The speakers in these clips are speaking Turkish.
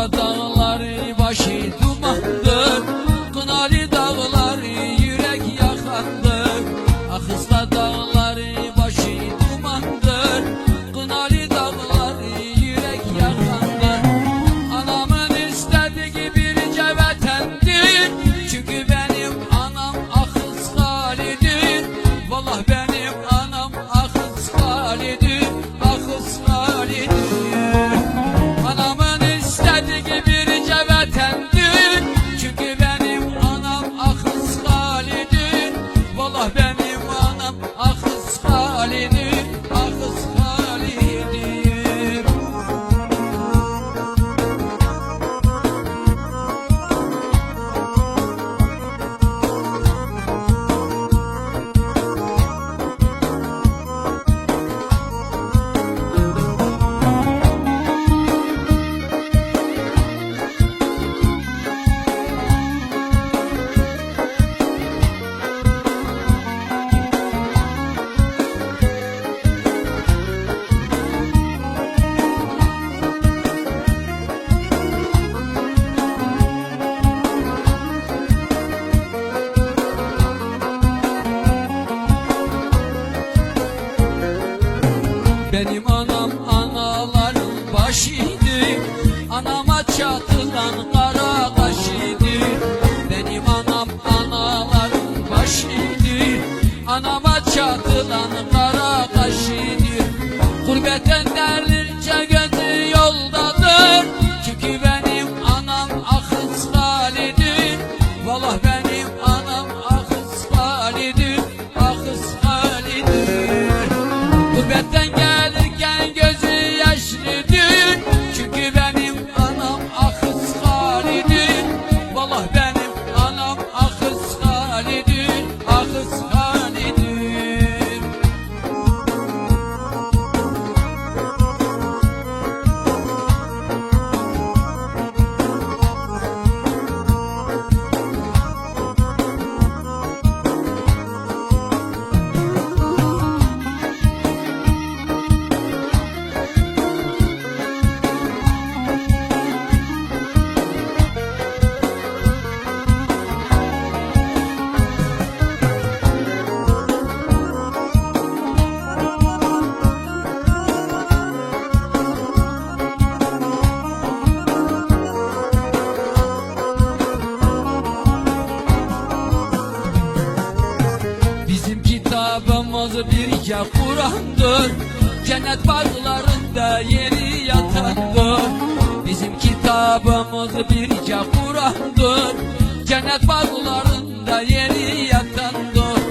Bogotá. Ahıs Benim anam anaların başıydı. Anama çatılan kara kaşıydı Benim anam anaların başıydı. Anama çatılan kara kitabımız birce Kur'an'dır. Cennet bağlarında yeri yatandır. Bizim kitabımız birce Kur'an'dır. Cennet bağlarında yeri yatandır.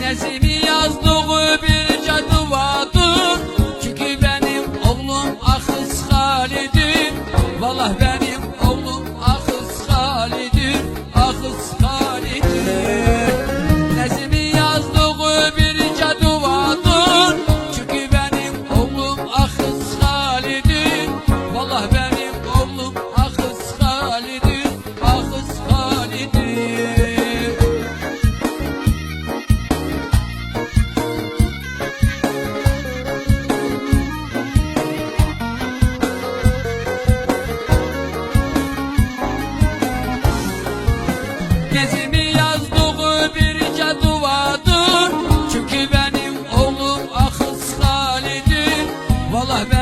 Nezimi yazdığı birce duadır. Çünkü benim oğlum ahıs halidir Vallahi benim oğlum ahıs halidir Ahıs Gezimi yazdığı bir caduvadır Çünkü benim oğlum ahıs halidir Vallahi benim